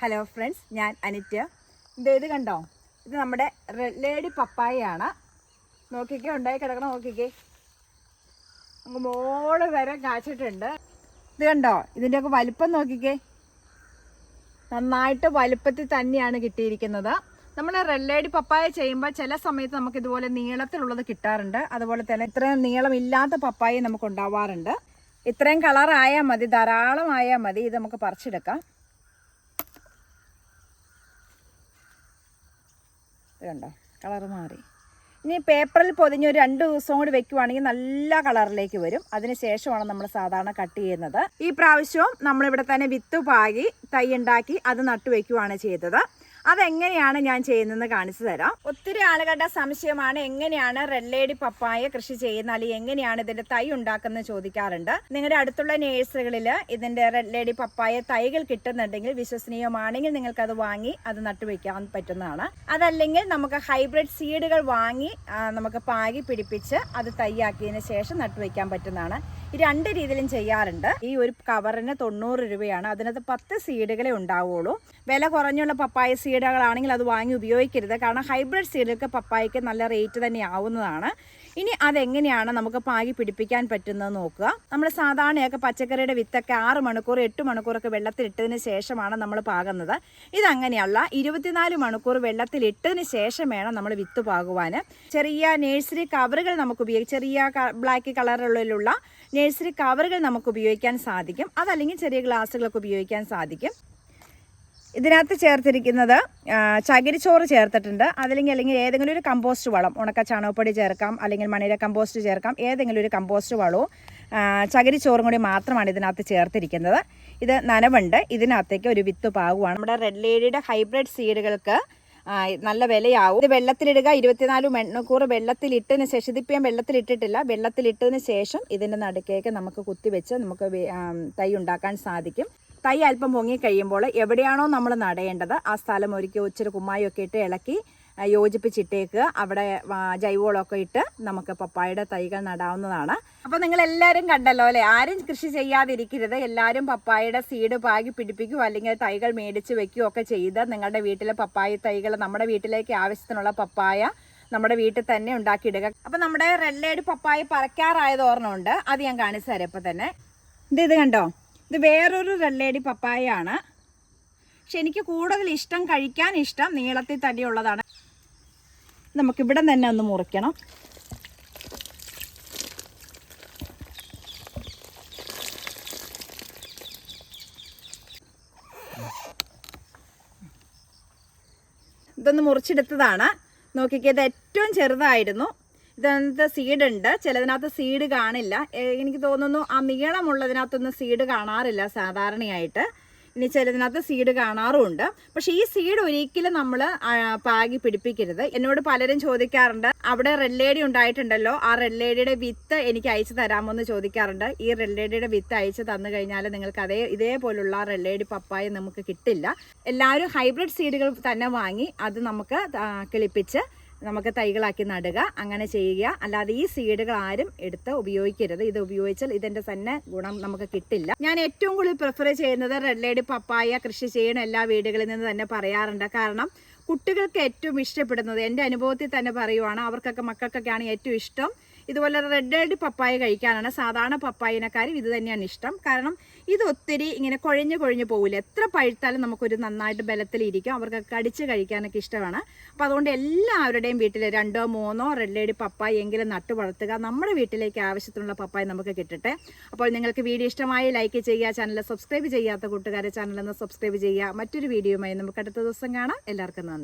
Hello friends ഞാൻ അനിറ്റ് ഇത് ഇത് കണ്ടോ? ഇത് നമ്മുടെ ലേഡി പപ്പായയാണ്. നോക്കിക്കേ ഉണ്ടായി കിടക്കണം നോക്കിക്കേ. അങ്ങ് മോൾ വരെ കാച്ചിട്ടുണ്ട്. ഇത് കണ്ടോ? ഇതിന്റെയൊക്കെ വലിപ്പം നോക്കിക്കേ. നന്നായിട്ട് വലുപ്പത്തിൽ തന്നെയാണ് കിട്ടിയിരിക്കുന്നത്. നമ്മൾ റെഡ് ലേഡി പപ്പായ ചെയ്യുമ്പോൾ ചില സമയത്ത് നമുക്ക് ഇതുപോലെ നീളത്തിലുള്ളത് കിട്ടാറുണ്ട്. അതുപോലെ തന്നെ ഇത്രയും നീളമില്ലാത്ത പപ്പായ നമുക്ക് ഉണ്ടാവാറുണ്ട്. ഇത്രയും കളറായാൽ മതി ധാരാളമായാൽ മതി. ഇത് നമുക്ക് പറിച്ചെടുക്കാം. ഇത് കണ്ടോ? കളർ മാറി. ഇനി പേപ്പറിൽ പൊതിഞ്ഞ് ഒരു രണ്ട് ദിവസം കൂടി വെക്കുവാണെങ്കിൽ നല്ല കളറിലേക്ക് വരും. അതിന് ശേഷമാണ് നമ്മൾ സാധാരണ കട്ട് ചെയ്യുന്നത്. ഈ പ്രാവശ്യവും നമ്മളിവിടെ തന്നെ വിത്ത് പാകി തൈ ഉണ്ടാക്കി അത് നട്ടു വെക്കുവാണ് ചെയ്തത്. അതെങ്ങനെയാണ് ഞാൻ ചെയ്യുന്നതെന്ന് കാണിച്ചു തരാം. ഒത്തിരി ആളുകളുടെ സംശയമാണ് എങ്ങനെയാണ് റെഡ് ലേഡി പപ്പായ കൃഷി ചെയ്യുന്ന അല്ലെങ്കിൽ എങ്ങനെയാണ് ഇതിന്റെ തൈ ഉണ്ടാക്കുന്നത് ചോദിക്കാറുണ്ട്. നിങ്ങളുടെ അടുത്തുള്ള നേഴ്സറികളിൽ ഇതിന്റെ റെഡ് ലേഡി പപ്പായ തൈകൾ കിട്ടുന്നുണ്ടെങ്കിൽ വിശ്വസനീയമാണെങ്കിൽ നിങ്ങൾക്ക് അത് വാങ്ങി അത് നട്ടുവെക്കാൻ പറ്റുന്നതാണ്. അതല്ലെങ്കിൽ നമുക്ക് ഹൈബ്രിഡ് സീഡുകൾ വാങ്ങി നമുക്ക് പാകി പിടിപ്പിച്ച് അത് തൈയാക്കിയതിന് ശേഷം നട്ടുവെക്കാൻ പറ്റുന്നതാണ്. രണ്ട് രീതിയിലും ചെയ്യാറുണ്ട്. ഈ ഒരു കവറിന് തൊണ്ണൂറ് രൂപയാണ്. അതിനകത്ത് പത്ത് സീഡുകളെ ഉണ്ടാവുള്ളൂ. വില കുറഞ്ഞുള്ള പപ്പായ സീഡുകളാണെങ്കിൽ അത് വാങ്ങി ഉപയോഗിക്കരുത്. കാരണം ഹൈബ്രിഡ് സീഡുകൾക്ക് പപ്പായക്ക് നല്ല റേറ്റ് തന്നെ ആവുന്നതാണ്. ഇനി അതെങ്ങനെയാണ് നമുക്ക് പാകി പിടിപ്പിക്കാൻ പറ്റുന്നത് നോക്കുക. നമ്മൾ സാധാരണയൊക്കെ പച്ചക്കറിയുടെ വിത്തൊക്കെ ആറ് മണിക്കൂർ എട്ട് മണിക്കൂറൊക്കെ വെള്ളത്തിലിട്ടതിന് ശേഷമാണ് നമ്മൾ പാകുന്നത്. ഇതങ്ങനെയല്ല. ഇരുപത്തിനാല് മണിക്കൂർ വെള്ളത്തിലിട്ടതിന് ശേഷം വേണം നമ്മൾ വിത്ത് പാകുവാൻ. ചെറിയ നേഴ്സറി കവറുകൾ നമുക്ക് ഉപയോഗിക്കാം. ചെറിയ ബ്ലാക്ക് കളറിലുള്ള നേഴ്സറി കവറുകൾ നമുക്ക് ഉപയോഗിക്കാൻ സാധിക്കും. അതല്ലെങ്കിൽ ചെറിയ ഗ്ലാസ്സുകളൊക്കെ ഉപയോഗിക്കാൻ സാധിക്കും. ഇതിനകത്ത് ചേർത്തിരിക്കുന്നത് ചകിരിച്ചോറ് ചേർത്തിട്ടുണ്ട്. അതല്ലെങ്കിൽ അല്ലെങ്കിൽ ഏതെങ്കിലും ഒരു കമ്പോസ്റ്റ് വളം ഉണക്ക ചാണകപ്പൊടി ചേർക്കാം അല്ലെങ്കിൽ മണിര കമ്പോസ്റ്റ് ചേർക്കാം ഏതെങ്കിലും ഒരു കമ്പോസ്റ്റ് വളവും ചകിരിച്ചോറും കൂടി മാത്രമാണ് ഇതിനകത്ത് ചേർത്തിരിക്കുന്നത്. ഇത് നനവുണ്ട്. ഇതിനകത്തേക്ക് ഒരു വിത്ത് പാകുവാണ്. നമ്മുടെ റെഡ് ലേഡിയുടെ ഹൈബ്രിഡ് സീഡുകൾക്ക് നല്ല വിലയാവും. ഇത് വെള്ളത്തിലിടുക ഇരുപത്തിനാല് മണിക്കൂർ വെള്ളത്തിലിട്ടതിന് ശേഷം ഇതിപ്പോൾ ഞാൻ വെള്ളത്തിലിട്ടിട്ടില്ല. വെള്ളത്തിലിട്ടതിന് ശേഷം ഇതിന്റെ നടുക്കേക്ക് നമുക്ക് കുത്തിവെച്ച് നമുക്ക് തൈ ഉണ്ടാക്കാൻ സാധിക്കും. തൈ അല്പം പൊങ്ങി കഴിയുമ്പോൾ എവിടെയാണോ നമ്മൾ നടേണ്ടത് ആ സ്ഥലം ഒരുക്കി ഇച്ചിരി കുമ്മായൊക്കെ ഇട്ട് ഇളക്കി യോജിപ്പിച്ചിട്ടേക്ക് അവിടെ ജൈവവളമൊക്കെ ഇട്ട് നമുക്ക് പപ്പായയുടെ തൈകൾ നടാവുന്നതാണ്. അപ്പോൾ നിങ്ങൾ എല്ലാവരും കണ്ടല്ലോ അല്ലേ? ആരും കൃഷി ചെയ്യാതിരിക്കരുത്. എല്ലാവരും പപ്പായയുടെ സീഡ് പാകി പിടിപ്പിക്കുകയോ അല്ലെങ്കിൽ തൈകൾ മേടിച്ച് വെക്കുകയോ ഒക്കെ ചെയ്ത് നിങ്ങളുടെ വീട്ടിലെ പപ്പായ തൈകൾ നമ്മുടെ വീട്ടിലേക്ക് ആവശ്യത്തിനുള്ള പപ്പായ നമ്മുടെ വീട്ടിൽ തന്നെ ഉണ്ടാക്കിയിടുക. അപ്പം നമ്മുടെ റെഡ് ലൈഡ് പപ്പായ പറക്കാറായത് ഓർമ്മയുണ്ട്. അത് ഞാൻ കാണിച്ചു തരാം ഇപ്പം തന്നെ. ഇത് ഇത് കണ്ടോ? ഇത് വേറൊരു റെഡ് ലേഡി പപ്പായ ആണ് പക്ഷെ എനിക്ക് കൂടുതൽ ഇഷ്ടം കഴിക്കാൻ ഇഷ്ടം നീളത്തിൽ തടിയുള്ളതാണ്. നമുക്കിവിടെ തന്നെ ഒന്ന് മുറിക്കണം. ഇതൊന്ന് മുറിച്ചെടുത്തതാണ്. നോക്കിക്കേ ഇത് ഏറ്റവും ചെറുതായിരുന്നു. ഇതിനകത്ത് സീഡ് ഉണ്ട്. ചിലതിനകത്ത് സീഡ് കാണില്ല. എനിക്ക് തോന്നുന്നു ആ നീളമുള്ളതിനകത്തൊന്നും സീഡ് കാണാറില്ല സാധാരണയായിട്ട്. ഇനി ചിലതിനകത്ത് സീഡ് കാണാറുമുണ്ട്. പക്ഷെ ഈ സീഡ് ഒരിക്കലും നമ്മൾ പാകി പിടിപ്പിക്കരുത്. എന്നോട് പലരും ചോദിക്കാറുണ്ട്. അവിടെ റെഡ് ലേഡി ഉണ്ടായിട്ടുണ്ടല്ലോ. ആ റെഡ് ലേഡിയുടെ വിത്ത് എനിക്ക് അയച്ചു തരാമോ എന്ന് ചോദിക്കാറുണ്ട്. ഈ റെഡ് ലേഡിയുടെ വിത്ത് അയച്ചു തന്നു കഴിഞ്ഞാൽ നിങ്ങൾക്ക് അതേ ഇതേപോലുള്ള റെഡ് ലേഡി പപ്പായ നമുക്ക് കിട്ടില്ല. എല്ലാവരും ഹൈബ്രിഡ് സീഡുകൾ തന്നെ വാങ്ങി അത് നമുക്ക് കിളിപ്പിച്ച് നമുക്ക് തൈകളാക്കി നടുക അങ്ങനെ ചെയ്യുക. അല്ലാതെ ഈ സീഡുകൾ ആരും എടുത്ത് ഉപയോഗിക്കരുത്. ഇത് ഉപയോഗിച്ചാൽ ഇതിന്റെ തന്നെ ഗുണം നമുക്ക് കിട്ടില്ല. ഞാൻ ഏറ്റവും കൂടുതൽ പ്രിഫർ ചെയ്യുന്നത് റെഡ് ലേഡി പപ്പായ കൃഷി ചെയ്യണ എല്ലാ വീടുകളിൽ നിന്ന് തന്നെ പറയാറുണ്ട്. കാരണം കുട്ടികൾക്ക് ഏറ്റവും ഇഷ്ടപ്പെടുന്നത് എന്റെ അനുഭവത്തിൽ തന്നെ പറയുവാണ് അവർക്കൊക്കെ മക്കൾക്കൊക്കെയാണ് ഏറ്റവും ഇഷ്ടം. ഇതുപോലെ റെഡ് റെഡ് പപ്പായ കഴിക്കാനാണ് സാധാരണ പപ്പായനക്കാരും ഇത് തന്നെയാണ് ഇഷ്ടം. കാരണം ഇത് ഒത്തിരി ഇങ്ങനെ കുഴഞ്ഞു കുഴഞ്ഞു പോകില്ല എത്ര പഴുത്താലും നമുക്കൊരു നന്നായിട്ട് ബലത്തിലിരിക്കും അവർക്ക് കടിച്ച് കഴിക്കാനൊക്കെ ഇഷ്ടമാണ്. അപ്പോൾ അതുകൊണ്ട് എല്ലാവരുടെയും വീട്ടിൽ രണ്ടോ മൂന്നോ റെഡ് ലേഡി പപ്പായ എങ്കിലും നട്ടു വളർത്തുക. നമ്മുടെ വീട്ടിലേക്ക് ആവശ്യത്തിനുള്ള പപ്പായ നമുക്ക് കിട്ടട്ടെ. അപ്പോൾ നിങ്ങൾക്ക് വീഡിയോ ഇഷ്ടമായി ലൈക്ക് ചെയ്യുക ചാനൽ സബ്സ്ക്രൈബ് ചെയ്യാത്ത കൂട്ടുകാരെ ചാനലൊന്ന് സബ്സ്ക്രൈബ് ചെയ്യുക. മറ്റൊരു വീഡിയോയുമായി നമുക്ക് അടുത്ത ദിവസം കാണാം. എല്ലാവർക്കും നന്ദി.